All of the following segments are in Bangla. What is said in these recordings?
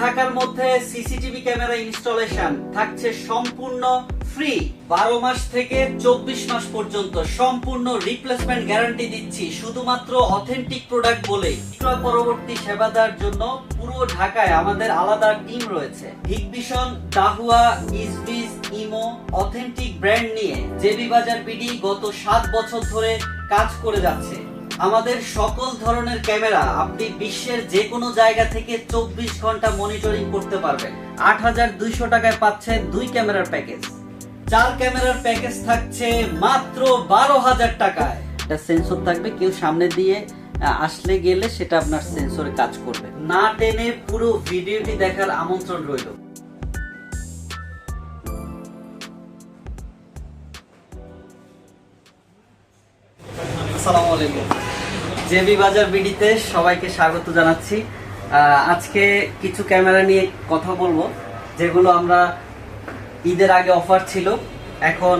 ঢাকার মধ্যে সিসিটিভি ক্যামেরা ইনস্টলেশন থাকছে সম্পূর্ণ ফ্রি। বারো মাস থেকে চব্বিশ মাস পর্যন্ত সম্পূর্ণ রিপ্লেসমেন্ট গ্যারান্টি দিচ্ছি, শুধুমাত্র অথেন্টিক প্রোডাক্ট বলে। পরবর্তী সেবা দেওয়ার জন্য পুরো ঢাকায় আমাদের আলাদা টিম রয়েছে। Hikvision, Dahua EZVIZ Imou authentic brand নিয়ে জেবি বাজার পিডি গত সাত বছর ধরে কাজ করে যাচ্ছে। আমাদের সকল ধরনের ক্যামেরা আপনি বিশ্বের যে কোনো জায়গা থেকে চব্বিশ ঘণ্টা মনিটরিং করতে পারবেন। আট হাজার দুইশো টাকায় পাচ্ছেন দুই ক্যামেরার প্যাকেজ চার ক্যামেরার প্যাকেজ থাকছে মাত্র বারো হাজার টাকায়। সেন্সর থাকবে, কেউ সামনে দিয়ে আসলে গেলে সেটা আপনার সেন্সরে কাজ করবে। না টেনে পুরো ভিডিওটি দেখার আমন্ত্রণ রইল। আসসালামু আলাইকুম। জেবি বাজার বিডিতে সবাইকে স্বাগত জানাচ্ছি। আজকে কিছু ক্যামেরা নিয়ে কথা বলব, যেগুলো আমরা ঈদের আগে অফার ছিল। এখন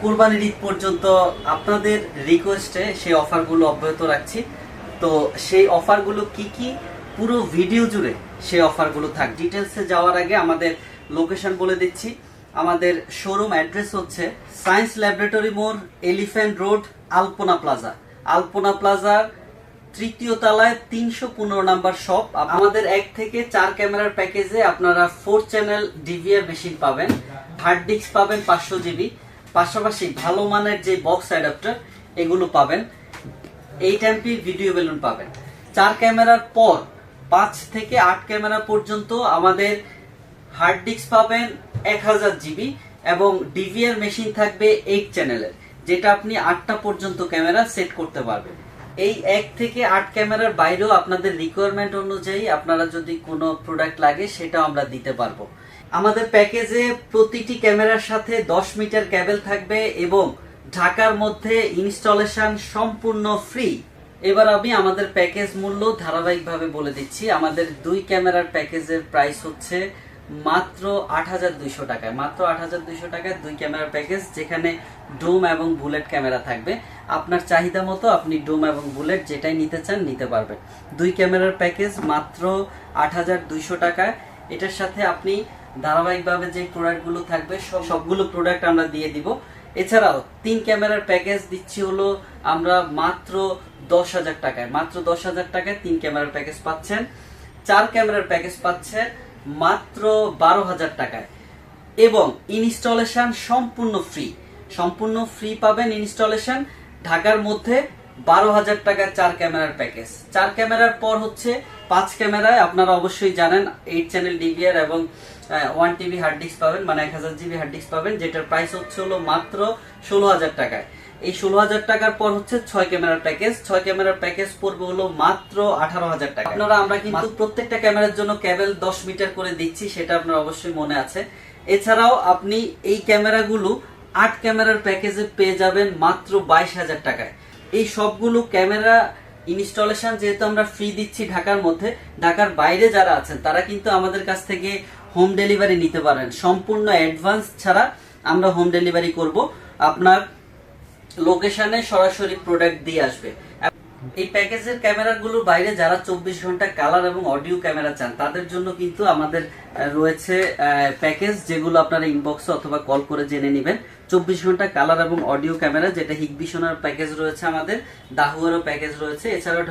কুরবানির ঈদ পর্যন্ত আপনাদের রিকোয়েস্টে সেই অফারগুলো অব্যাহত রাখছি। তো সেই অফারগুলো কি কি? পুরো ভিডিও জুড়ে সেই অফারগুলো থাক। ডিটেলসে যাওয়ার আগে আমাদের লোকেশন বলে দিচ্ছি। আমাদের শোরুম অ্যাড্রেস হচ্ছে সায়েন্স ল্যাবরেটরি মোড় elephant road Alpana plaza Alpana প্লাজার তৃতীয় তলায় তিনশো পনেরো নাম্বার শপ। আমাদের এক থেকে চার ক্যামেরার প্যাকেজে আপনারা ফোর চ্যানেল ডিভিআর মেশিন পাবেন, হার্ড ডিস্ক পাবেন পাঁচশো জিবি, পাশাপাশি ভালো মানের যে বক্স অ্যাডাপ্টার, এগুলো পাবেন, এইট এমপি ভিডিও বেলুন পাবেন। চার ক্যামেরার পর পাঁচ থেকে আট ক্যামেরা পর্যন্ত আমাদের হার্ড ডিস্ক পাবেন এক হাজার জিবি এবং ডিভিআর মেশিন থাকবে এইট চ্যানেলের। যেটা আপনি আটটা পর্যন্ত ক্যামেরা সেট করতে পারবেন। এই এক থেকে আট ক্যামেরার বাইরেও আপনাদের রিকোয়ারমেন্ট অনুযায়ী আপনারা যদি কোনো প্রোডাক্ট লাগে, সেটাও আমরা দিতে পারব। আমাদের প্যাকেজে প্রতিটি ক্যামেরার সাথে দশ মিটার ক্যাবেল থাকবে এবং ঢাকার মধ্যে ইনস্টলেশন সম্পূর্ণ ফ্রি এবার আমি আমাদের প্যাকেজ মূল্য ধারাবাহিকভাবে বলে দিচ্ছি। আমাদের দুই ক্যামেরার প্যাকেজের প্রাইস হচ্ছে মাত্র আট হাজার দুইশো টাকায়, মাত্র আট হাজার দুইশো টাকায় দুই ক্যামেরার প্যাকেজ যেখানে ডোম এবং বুলেট ক্যামেরা থাকবে। আপনার চাহিদা মতো আপনি ডোম এবং বুলেট যেটাই নিতে চান নিতে পারবেন। দুই ক্যামেরার প্যাকেজ মাত্র আট হাজার দুইশো টাকায়। এটার সাথে আপনি ধারাবাহিকভাবে যে প্রোডাক্টগুলো থাকবে, সব সবগুলো প্রোডাক্ট আমরা দিয়ে দিব। এছাড়াও তিন ক্যামেরার প্যাকেজ দিচ্ছি হলো আমরা মাত্র দশ হাজার টাকায়, মাত্র দশ হাজার টাকায় তিন ক্যামেরার প্যাকেজ পাচ্ছেন। চার ক্যামেরার প্যাকেজ পাচ্ছেন মাত্র বারো হাজার টাকায়। এবং ইনস্টলেশন সম্পূর্ণ ফ্রি। সম্পূর্ণ ফ্রি পাবেন ইনস্টলেশন। ঢাকার মধ্যে বারো হাজার টাকার চার ক্যামেরার প্যাকেজ। চার ক্যামেরার পর হচ্ছে পাঁচ ক্যামেরায় আপনারা অবশ্যই জানেন এইট চ্যানেল ডিভিআর এবং ওয়ান টিবি হার্ড ডিস্ক পাবেন মানে এক হাজার জিবি হার্ড ডিস্ক পাবেন, যেটার প্রাইস হচ্ছে হলো মাত্র ষোলো হাজার টাকায়। এই ষোলো হাজার টাকার পর হচ্ছে ছয় ক্যামেরার প্যাকেজ ছয় ক্যামেরার প্যাকেজ পড়বে হলো মাত্র আঠারো হাজার টাকা। আপনারা আমরা কিন্তু প্রত্যেকটা ক্যামেরার জন্য ক্যাবেল দশ মিটার করে দিচ্ছি সেটা আপনার অবশ্যই মনে আছে। এছাড়াও আপনি এই ক্যামেরাগুলো আট ক্যামেরার প্যাকেজে পেয়ে যাবেন মাত্র বাইশ হাজার টাকায়। এই সবগুলো ক্যামেরা ইনস্টলেশন যেহেতু আমরা ফ্রি দিচ্ছি ঢাকার মধ্যে ঢাকার বাইরে যারা আছেন তারা কিন্তু আমাদের কাছ থেকে হোম ডেলিভারি নিতে পারেন। সম্পূর্ণ অ্যাডভান্স ছাড়া আমরা হোম ডেলিভারি করব। আপনার লোকেশনে সরাসরি প্রোডাক্ট দিয়ে আসবে। এই প্যাকেজের ক্যামেরাগুলোর বাইরে যারা চব্বিশ ঘণ্টা কালার এবং অডিও ক্যামেরা চান, তাদের জন্য কিন্তু আমাদের রয়েছে প্যাকেজ যেগুলো আপনারা ইনবক্সে অথবা কল করে জেনে নেবেন। চব্বিশ ঘণ্টা কালার এবং অডিও ক্যামেরা যেটা হিগবিশনের প্যাকেজ রয়েছে আমাদের, দাহুয়ারও প্যাকেজ রয়েছে। এছাড়াও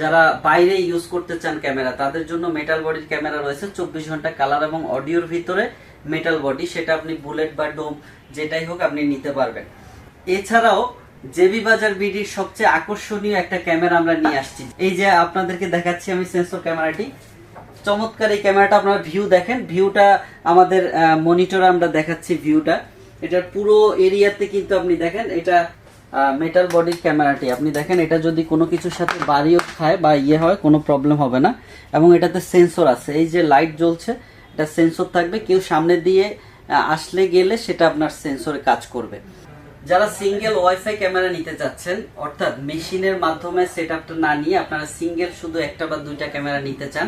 যারা বাইরে ইউজ করতে চান ক্যামেরা তাদের জন্য মেটাল বডির ক্যামেরা রয়েছে। চব্বিশ ঘণ্টা কালার এবং অডিওর ভিতরে মেটাল বডি সেটা আপনি বুলেট বা ডোম যেটাই হোক আপনি নিতে পারবেন। এছাড়াও জেবি বাজার বিডির সবচেয়ে আকর্ষণীয় একটা ক্যামেরা আমরা নিয়ে আসছি। এই যে আপনাদেরকে দেখাচ্ছি আমি সেন্সর ক্যামেরাটি। চমৎকার এই ক্যামেরাটা আপনারা ভিউ দেখেন। ভিউটা আমাদের মনিটরে আমরা দেখাচ্ছি ভিউটা এটার পুরো এরিয়াতে কিন্তু আপনি দেখেন, এটা মেটাল বডির ক্যামেরাটি। আপনি দেখেন, এটা যদি কোনো কিছুর সাথে বাড়িও খায় বা ইয়ে হয়, কোনো প্রবলেম হবে না। এবং এটাতে সেন্সর আছে। এই যে লাইট জ্বলছে, এটা সেন্সর থাকবে। কেউ সামনে দিয়ে আসলে গেলে সেটা আপনার সেন্সরে কাজ করবে। যারা সিঙ্গেল ওয়াইফাই ক্যামেরা নিতে চাচ্ছেন, অর্থাৎ মেশিনের মাধ্যমে সেট আপটা না নিয়ে আপনারা সিঙ্গেল শুধু একটা বা দুইটা ক্যামেরা নিতে চান,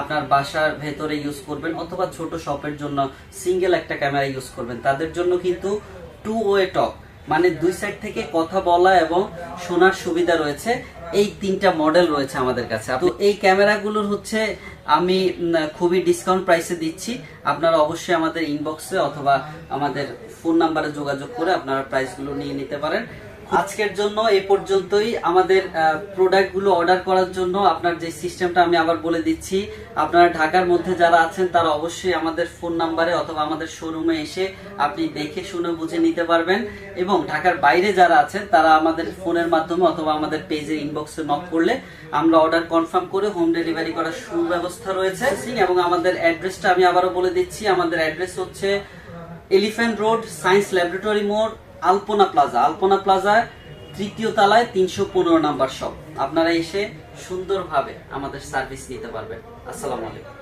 আপনার বাসার ভেতরে ইউজ করবেন অথবা ছোট শপের জন্য সিঙ্গেল একটা ক্যামেরা ইউজ করবেন। তাদের জন্য কিন্তু টু ওয়ে টক মানে দুই সাইড থেকে কথা বলা এবং শোনার সুবিধা রয়েছে। এই তিনটা মডেল রয়েছে আমাদের কাছে। তো এই ক্যামেরাগুলোর হচ্ছে আমি খুবই ডিসকাউন্ট প্রাইসে দিচ্ছি। আপনারা অবশ্যই আমাদের ইনবক্সে অথবা আমাদের ফোন নাম্বারে যোগাযোগ করে আপনারা প্রাইসগুলো নিয়ে নিতে পারেন। আজকের জন্য এই পর্যন্তই। আমাদের প্রোডাক্টগুলো অর্ডার করার জন্য আপনার যে সিস্টেমটা আমি আবার বলে দিচ্ছি, আপনারা ঢাকার মধ্যে যারা আছেন, তারা অবশ্যই আমাদের ফোন নাম্বারে অথবা আমাদের শোরুমে এসে আপনি দেখে, শুনে, বুঝে নিতে পারবেন। এবং ঢাকার বাইরে যারা আছেন, তারা আমাদের ফোনের মাধ্যমে অথবা আমাদের পেজে ইনবক্সে নক করলে আমরা অর্ডার কনফার্ম করে হোম ডেলিভারি করার সুব্যবস্থা রয়েছে। এবং আমাদের অ্যাড্রেসটা আমি আবারও বলে দিচ্ছি। আমাদের অ্যাড্রেস হচ্ছে এলিফ্যান্ট রোড সায়েন্স ল্যাবরেটরি মোড় আলপনা প্লাজা। আলপনা প্লাজা তৃতীয় তালায় তিনশো পনেরো নাম্বার শপ আপনারা এসে সুন্দরভাবে আমাদের সার্ভিস নিতে পারবেন। আসসালামু আলাইকুম।